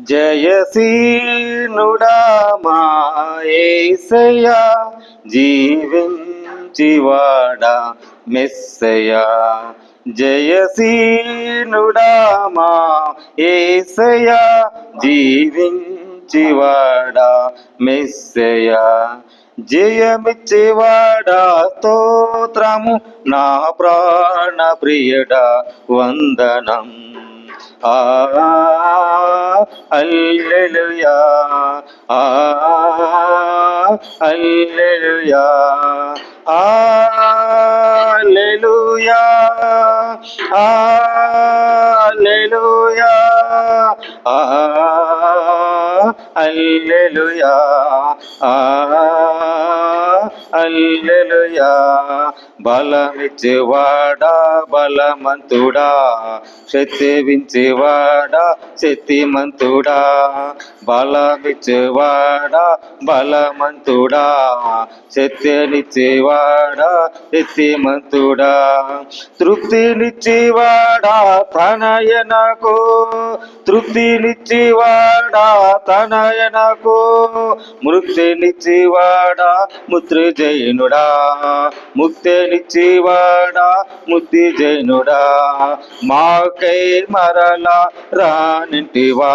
జయసీనుడా మాయేసయ్యా జీవించివాడా మెస్సయ్యా. జయసీనుడా మా జీవించివాడా మెస్సయ్యా. జయమిచ్చివాడా స్తోత్రము నా ప్రాణ ప్రియుడా వందనం ఆ అల్లెలుయా ఆ అల్లెలుయా హల్లెలూయా అల్లెలుయా. హల్లెలూయా బలమిచ్చేవాడా బలమంతుడా. శక్తివించేవాడా శక్తిమంతుడా. బలమిచ్చేవాడా బలమంతుడా. శక్తినిచ్చేవాడా శక్తిమంతుడా. తృప్తినిచ్చేవాడా తనయనకు తృప్తినిచ్చేవాడా తనయనకు మృక్తినిచ్చేవాడా ముత్రి జైనుడా ముక్తినిచ్చేవాడా ముక్తి జైనుడా. మాకై మరలా రానింటివా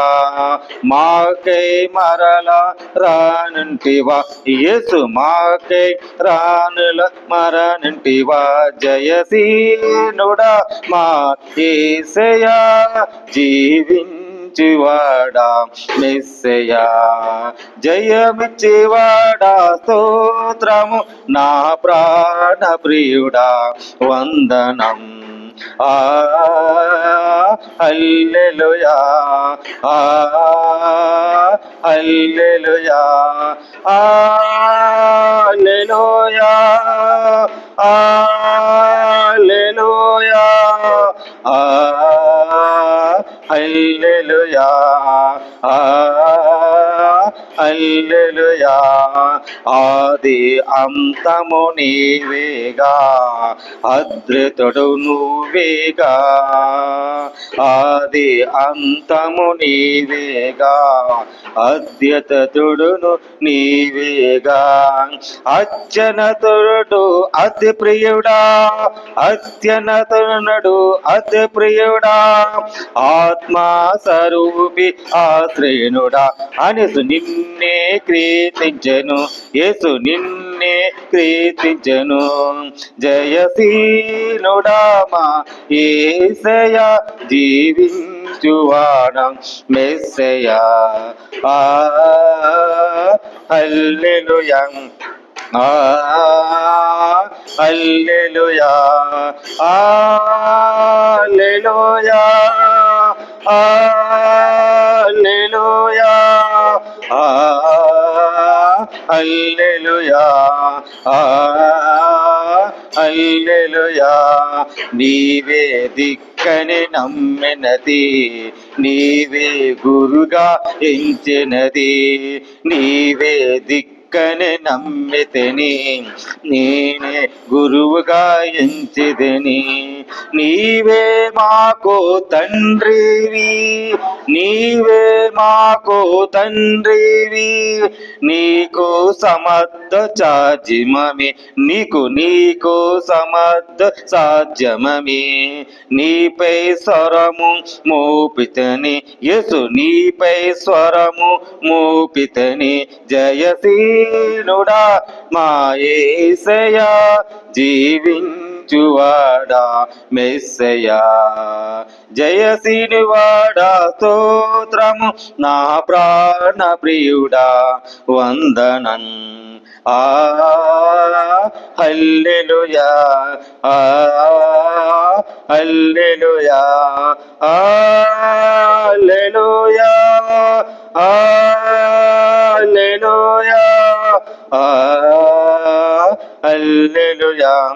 మాకై మరలా రానింటివా. యేసు మాకై రానుల మరనింటివా. జయసీనుడా మా ఏసయా జీవించువాడా మెస్సయా జయమిచ్చేవాడా స్తోత్రము నా ప్రాణ ప్రియుడా వందనం. ఆ హల్లెలూయా. ఆ హల్లెలూయా. హల్లెలూయా. హల్లెలూయా. హల్లెలూయా హల్లెలుయా ఆది అంతము నీవేగా. అద్భుతుడు నువ్వేగా. ఆది అంతము నీవేగా. అద్యతతుడును నీవేగా. అచ్చనతుడు అతి ప్రియుడా. అత్యనతుడు అతి ప్రియుడా. ఆత్మా స్వరూపి ఆశ్రయనుడా. అనేసు నిన్నే నిన్నే కీర్తించను. యేసు నిన్నే కీర్తించను. జయశీలుడామా ఏసయ జీవించువాడం మెస్సయ. ఆ హల్లెలూయా. ఆ హల్లెలూయా. హల్లెలూయా. హల్లెలూయా అల్లెలుయా అల్లెలుయా నీవే దిక్కని నమ్మినది నీవే గురుగా ఎంచినది నీవే దిక్ దిక్కని నమ్మితిని నేనే గురువుగా ఎంచిదని నీవే మాకు తండ్రివి నీవే మాకు తండ్రివి నీకు సమర్థ చాజిమమి నీకు నీకు సమర్థ సాధ్యమమి. నీపై స్వరము మోపితని యసు నీపై స్వరము మోపితని. జయసీనుడా మాయేసయా జీవించువాడా మెస్సయా జయశీనివాడా స్తోత్రము నా ప్రాణ ప్రియుడా. వందనం. ఆ హల్లెలుయా. ఆ హల్లెలూయా. హల్లెలుయా. హల్లెలూయా. హల్లెలూయా.